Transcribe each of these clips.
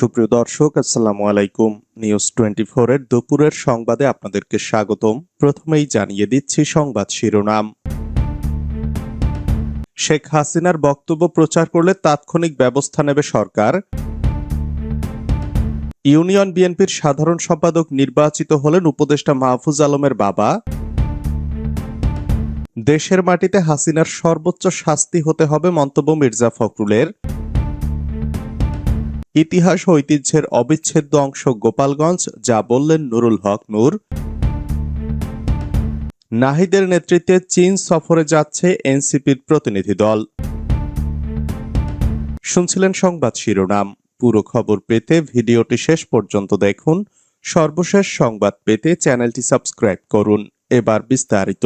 সুপ্রিয় দর্শক, আসসালামু আলাইকুম। নিউজ টোয়েন্টি এর দুপুরের সংবাদে আপনাদেরকে স্বাগতম। প্রথমেই জানিয়ে দিচ্ছি সংবাদ শিরোনাম। শেখ হাসিনার বক্তব্য প্রচার করলে তাৎক্ষণিক ব্যবস্থা নেবে সরকার। ইউনিয়ন বিএনপির সাধারণ সম্পাদক নির্বাচিত হলেন উপদেষ্টা মাহফুজ আলমের বাবা। দেশের মাটিতে হাসিনার সর্বোচ্চ শাস্তি হতে হবে মন্তব্য মির্জা ফখরুলের। ইতিহাস ঐতিহ্যের অবিচ্ছেদ্য অংশ গোপালগঞ্জ, যা বললেন নুরুল হক। নূর, নাহিদের নেতৃত্বে চীন সফরে যাচ্ছে এনসিপির প্রতিনিধি দল। শুনছিলেন সংবাদ শিরোনাম। পুরো খবর পেতে ভিডিওটি শেষ পর্যন্ত দেখুন। সর্বশেষ সংবাদ পেতে চ্যানেলটি সাবস্ক্রাইব করুন। এবার বিস্তারিত।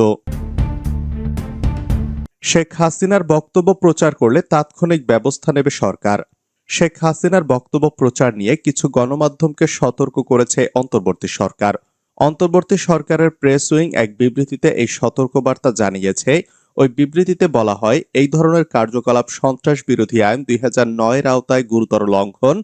শেখ হাসিনার বক্তব্য প্রচার করলে তাৎক্ষণিক ব্যবস্থা নেবে সরকার। শেখ হাসিনার বক্তব্য প্রচার নিয়ে কিছু গণমাধ্যমকে সতর্ক করেছে অন্তর্বর্তী সরকার। অন্তর্বর্তী সরকারের প্রেস উইং এক বিবৃতিতে এই সতর্কবার্তা জানিয়েছে। ওই বিবৃতিতে বলা হয়, এই ধরনের কার্যকলাপ সন্ত্রাস বিরোধী আইন দুই এর আওতায় গুরুতর লঙ্ঘন।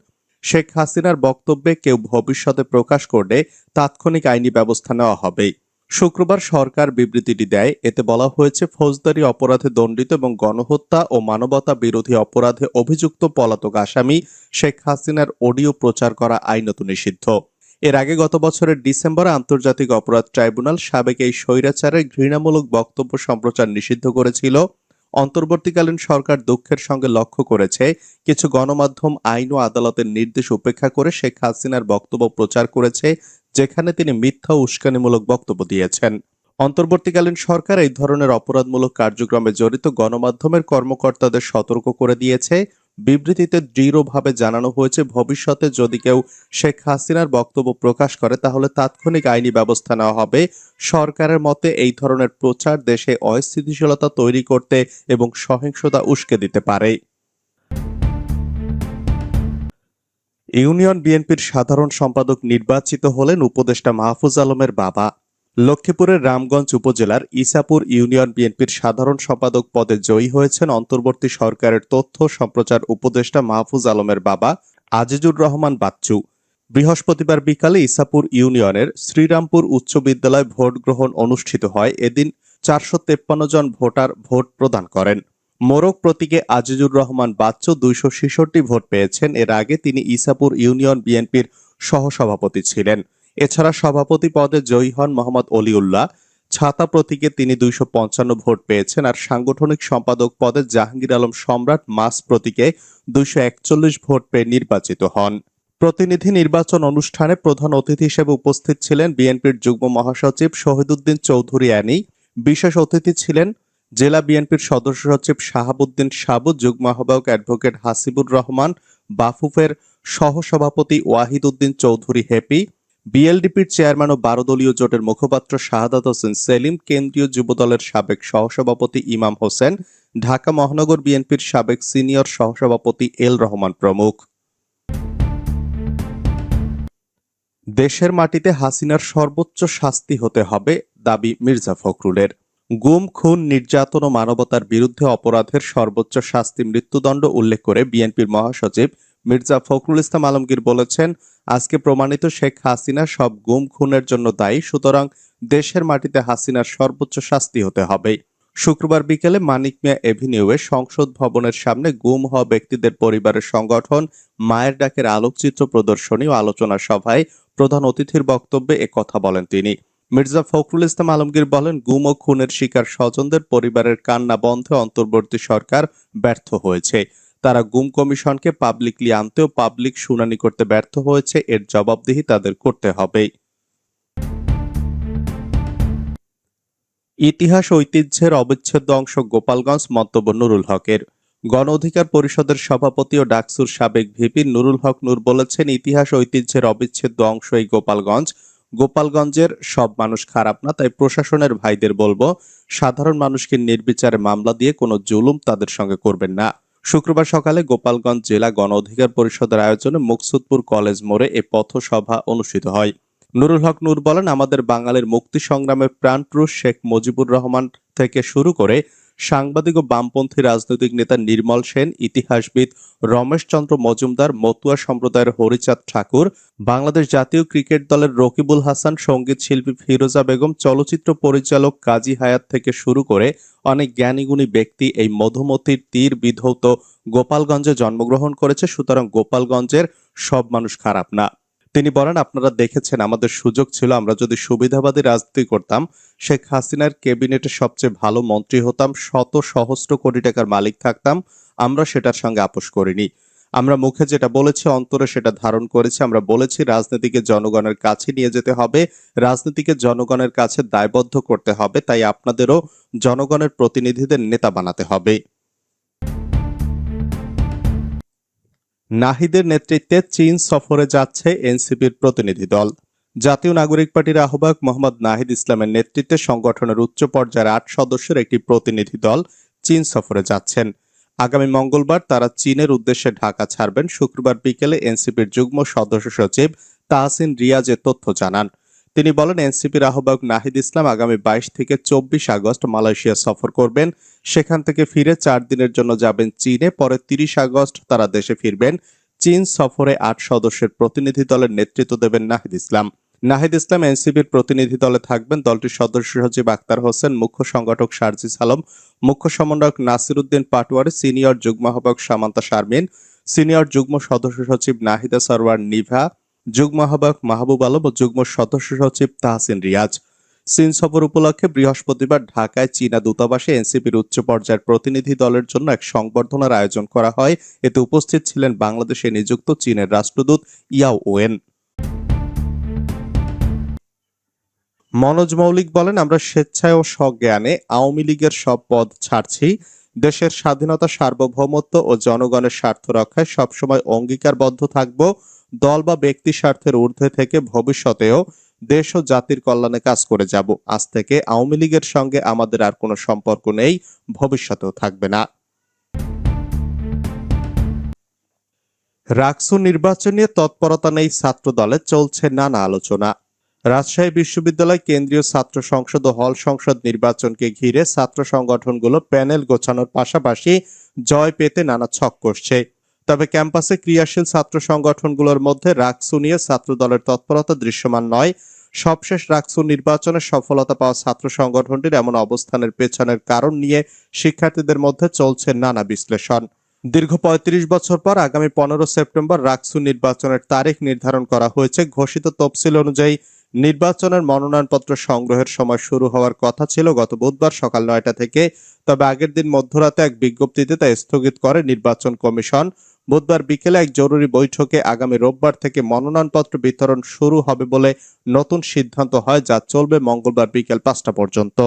শেখ হাসিনার বক্তব্যে কেউ ভবিষ্যতে প্রকাশ করলে তাৎক্ষণিক আইনি ব্যবস্থা নেওয়া হবে। শুক্রবার সরকার বিবৃতিটি দেয়। এতে বলা হয়েছে, ফৌজদারি অপরাধে দণ্ডিত এবং গণহত্যা ও মানবতা বিরোধী অপরাধে অভিযুক্ত পলাতক আসামি শেখ হাসিনার অডিও প্রচার করা আইনত নিষিদ্ধ। এর আগে গত বছরের ডিসেম্বরে আন্তর্জাতিক অপরাধ ট্রাইব্যুনাল সাবেক এই স্বৈরাচারের ঘৃণামূলক বক্তব্য সম্প্রচার নিষিদ্ধ করেছিল। অন্তর্বর্তীকালীন সরকার দুঃখের সঙ্গে লক্ষ্য করেছে, কিছু গণমাধ্যম আইন ও আদালতের নির্দেশ উপেক্ষা করে শেখ হাসিনার বক্তব্য প্রচার করেছে যেখানে তিনি মিথ্যা উস্কানিমূলক বক্তব্য দিয়েছেন। অন্তর্বর্তীকালীন সরকার এই ধরনের অপরাধমূলক কার্যক্রমে জড়িত গণমাধ্যমের কর্মকর্তাদের সতর্ক করে দিয়েছে। বিবৃতিতে দৃঢ়ভাবে জানানো হয়েছে, ভবিষ্যতে যদি কেউ শেখ হাসিনার বক্তব্য প্রকাশ করে, তাহলে তাৎক্ষণিক আইনি ব্যবস্থা নেওয়া হবে। সরকারের মতে এই ধরনের প্রচার দেশে অস্থিতিশীলতা তৈরি করতে এবং সহিংসতা উস্কে দিতে পারে। ইউনিয়ন বিএনপির সাধারণ সম্পাদক নির্বাচিত হলেন উপদেষ্টা মাহফুজ আলমের বাবা। লক্ষ্মীপুরের রামগঞ্জ উপজেলার ইসাপুর ইউনিয়ন বিএনপির সাধারণ সম্পাদক পদে জয়ী হয়েছেন অন্তর্বর্তী সরকারের তথ্য সম্প্রচার উপদেষ্টা মাহফুজ আলমের বাবা আজিজুর রহমান বাচ্চু। বৃহস্পতিবার বিকালে ইসাপুর ইউনিয়নের শ্রীরামপুর উচ্চ বিদ্যালয় ভোট গ্রহণ অনুষ্ঠিত হয়। এদিন চারশো জন ভোটার ভোট প্রদান করেন। মোরগ প্রতীকে আজিজুর রহমান বাচ্চু দুইশো ছেষট্টি ভোট পেয়েছেন। এর আগে তিনি ইসাপুর ইউনিয়ন বিএনপির সহসভাপতি ছিলেন। এছাড়া সভাপতি পদে জয়ী হন মোহাম্মদ অলিউল্লাহ। ছাতা প্রতীকে তিনি দুইশো পঞ্চান্ন ভোট পেয়েছেন আর সাংগঠনিক সম্পাদক পদে জাহাঙ্গীর আলম সম্রাট মাস প্রতীকে দুইশো একচল্লিশ ভোট পেয়ে নির্বাচিত হন। প্রতিনিধি নির্বাচন অনুষ্ঠানে প্রধান অতিথি হিসেবে উপস্থিত ছিলেন বিএনপির যুগ্ম মহাসচিব শহীদুদ্দিন চৌধুরী অ্যানি। বিশেষ অতিথি ছিলেন জেলা বিএনপির সদস্য সচিব শাহাবুদ্দিন সাবু যুগ্ম আহ্বায়ক অ্যাডভোকেট হাসিবুর রহমান, বাফুফের সহসভাপতি ওয়াহিদ উদ্দিন চৌধুরী হ্যাপি বিএলডিপির চেয়ারম্যান ও বারো দলীয় জোটের মুখপাত্র শাহাদাত হোসেন সেলিম, কেন্দ্রীয় যুবদলের সাবেক সহসভাপতি ইমাম হোসেন, ঢাকা মহানগর বিএনপির সাবেক সিনিয়র সহসভাপতি এল রহমান প্রমুখ। দেশের মাটিতে হাসিনার সর্বোচ্চ শাস্তি হতে হবে, দাবি মির্জা ফখরুলের। গুম, খুন, নির্যাতন ও মানবতার বিরুদ্ধে অপরাধের সর্বোচ্চ শাস্তি মৃত্যুদণ্ড উল্লেখ করে বিএনপির মহাসচিব মির্জা ফখরুল ইসলাম আলমগীর বলেছেন, আজকে প্রমাণিত শেখ হাসিনা সব গুম, খুনের জন্য দায়ী, সুতরাং দেশের মাটিতে হাসিনার সর্বোচ্চ শাস্তি হতে হবে। শুক্রবার বিকেলে মানিক মিয়া এভিনিউয়ে সংসদ ভবনের সামনে গুম হওয়া ব্যক্তিদের পরিবারের সংগঠন মায়ের ডাকের আলোকচিত্র প্রদর্শনী ও আলোচনা সভায় প্রধান অতিথির বক্তব্যে কথা বলেন তিনি। মির্জা ফখরুল ইসলাম আলমগীর বলেন, গুম ও খুনের শিকার স্বজনদের পরিবারের কান্না বন্ধে অন্তর্বর্তী সরকার ব্যর্থ হয়েছে। তারা গুম কমিশনকে পাবলিকলি আনতেও পাবলিক শুনানি করতে ব্যর্থ হয়েছে, এর জবাবদিহি তাদের করতে হবে। ইতিহাস ঐতিহ্যের অবিচ্ছেদ্য অংশ গোপালগঞ্জ, মন্তব্য নুরুল হকের। গণ অধিকার পরিষদের সভাপতি ও ডাকসুর সাবেক ভিপি নুরুল হক নূর বলেছেন, ইতিহাস ঐতিহ্যের অবিচ্ছেদ্য অংশ এই গোপালগঞ্জ। গোপালগঞ্জের সব মানুষ খারাপ না, তাই প্রশাসনের ভাইদের বলব, সাধারণ মানুষকে নির্বিচারে মামলা দিয়ে কোনো জুলুম তাদের সঙ্গে করবেন না। শুক্রবার সকালে গোপালগঞ্জ জেলা গণ অধিকার পরিষদের আয়োজনে মুকসুদপুর কলেজ মোড়ে এ পথসভা অনুষ্ঠিত হয়। নুরুল হক নূর বলেন, আমাদের বাঙালির মুক্তি সংগ্রামের প্রাণপুরুষ শেখ মুজিবুর রহমান থেকে শুরু করে সাংবাদিক ও বামপন্থী রাজনৈতিক নেতা নির্মল সেন, ইতিহাসবিদ রমেশচন্দ্র মজুমদার, মতুয়া সম্প্রদায়ের হরিচাঁদ ঠাকুর, বাংলাদেশ জাতীয় ক্রিকেট দলের রকিবুল হাসান, সংগীত শিল্পী ফিরোজা বেগম, চলচ্চিত্র পরিচালক কাজী হায়াত থেকে শুরু করে অনেক জ্ঞানীগুণী ব্যক্তি এই মধুমতির তীর বিধৌত গোপালগঞ্জে জন্মগ্রহণ করেছে। সুতরাং গোপালগঞ্জের সব মানুষ খারাপ না। তিনি বলেন, আপনারা দেখেছেন, আমাদের সুযোগ ছিল, আমরা যদি সুবিধাবাদী রাজনীতি করতাম, শেখ হাসিনার ক্যাবিনেটে সবচেয়ে ভালো মন্ত্রী হতাম, শত সহস্র কোটি টাকার মালিক থাকতাম, আমরা সেটার সঙ্গে আপোষ করিনি। আমরা মুখে যেটা বলেছি, অন্তরে সেটা ধারণ করেছি, আমরা বলেছি, রাজনীতিকে জনগণের কাছে নিয়ে যেতে হবে, রাজনীতিকে জনগণের কাছে দায়বদ্ধ করতে হবে, তাই আপনাদেরও জনগণের প্রতিনিধিদের নেতা বানাতে হবে। নাহিদের নেতৃত্বে চীন সফরে যাচ্ছে এনসিপির প্রতিনিধি দল। জাতীয় নাগরিক পার্টির আহ্বায়ক মোহাম্মদ নাহিদ ইসলামের নেতৃত্বে সংগঠনের উচ্চ পর্যায়ের আট সদস্যের একটি প্রতিনিধি দল চীন সফরে যাচ্ছেন। আগামী মঙ্গলবার তারা চীনের উদ্দেশ্যে ঢাকা ছাড়বেন। শুক্রবার বিকেলে এনসিপির যুগ্ম সদস্য সচিব তাহসিন রিয়াজের তথ্য জানান। তিনি বলেন, এনসিপির আহ্বায়ক নাহিদ ইসলাম আগামী বাইশ থেকে চব্বিশ আগস্ট মালয়েশিয়া সফর করবেন। সেখান থেকে ফিরে চার দিনের জন্য যাবেন চীনে, পরে তিরিশ আগস্ট তারা দেশে ফিরবেন। চীন সফরে আট সদস্যের প্রতিনিধি দলের নেতৃত্ব দেবেন নাহিদ ইসলাম। নাহিদ ইসলাম এনসিপির প্রতিনিধি দলে থাকবেন দলটির সদস্য সচিব আক্তার হোসেন, মুখ্য সংগঠক সার্জিস আলম, মুখ্য সমন্বয়ক নাসির উদ্দিন পাটোয়ারি, সিনিয়র যুগ্ম আহ্বায়ক সামান্তা শারমিন, সিনিয়র যুগ্ম সদস্য সচিব নাহিদা সরওয়ার নিভা যুগ্ম আহ্বায়ক মাহবুব আলম ও যুগ্ম সদস্য সচিব তাহসিন রিয়াজ। চীন সফর উপলক্ষে বৃহস্পতিবার ঢাকায় চীনা দূতাবাসে এনসিপির উচ্চ পর্যায়ের প্রতিনিধি দলের জন্য এক সংবর্ধনার আয়োজন করা হয়। এতে উপস্থিত ছিলেন বাংলাদেশে নিযুক্ত চীনের রাষ্ট্রদূত ইয়াও ওয়েন। মনোজ মৌলিক বলেন, আমরা স্বেচ্ছায় ও সজ্ঞানে আওয়ামী লীগের সব পদ ছাড়ছি। দেশের স্বাধীনতা সার্বভৌমত্ব ও জনগণের স্বার্থ রক্ষায় সবসময় অঙ্গীকারবদ্ধ থাকব। দল বা ব্যক্তি স্বার্থের ঊর্ধ্বে থেকে ভবিষ্যতেও দেশ ও জাতির কল্যাণে কাজ করে যাব। আজ থেকে আওয়ামী লীগের সঙ্গে আমাদের আর কোনো সম্পর্ক নেই, ভবিষ্যতেও থাকবে না। রাকসু নির্বাচন নিয়ে তৎপরতা নেই ছাত্র দলে, চলছে নানা আলোচনা। রাজশাহী বিশ্ববিদ্যালয় কেন্দ্রীয় ছাত্র সংসদ ও হল সংসদ নির্বাচনকে ঘিরে ছাত্র সংগঠনগুলো প্যানেল গোছানোর পাশাপাশি জয় পেতে নানা ছক করছে। তবে ক্যাম্পাসে ক্রিয়াশীল ছাত্র সংগঠনগুলোর মধ্যে রাকসু নিয়ে ছাত্র দলের তৎপরতা দৃশ্যমান নয়। সবশেষ রাকসু নির্বাচনে সফলতা পাওয়া ছাত্র সংগঠনটির এমন অবস্থানের পেছনের কারণ নিয়ে শিক্ষার্থীদের মধ্যে চলছে নানা বিশ্লেষণ। দীর্ঘ পঁয়ত্রিশ বছর পর আগামী পনেরো সেপ্টেম্বর রাকসু নির্বাচনের তারিখ নির্ধারণ করা হয়েছে। ঘোষিত তফসিল অনুযায়ী নির্বাচনের মনোনয়নপত্র সংগ্রহের সময় শুরু হওয়ার কথা ছিল গত বুধবার সকাল নয়টা থেকে। তবে আগের দিন মধ্যরাতে এক বিজ্ঞপ্তিতে তা স্থগিত করে নির্বাচন কমিশন। বুধবার বিকেলে এক জরুরি বৈঠকে আগামী রোববার থেকে মনোনয়নপত্র বিতরণ শুরু হবে বলে নতুন সিদ্ধান্ত হয়, যা চলবে মঙ্গলবার বিকেল পাঁচটা পর্যন্ত।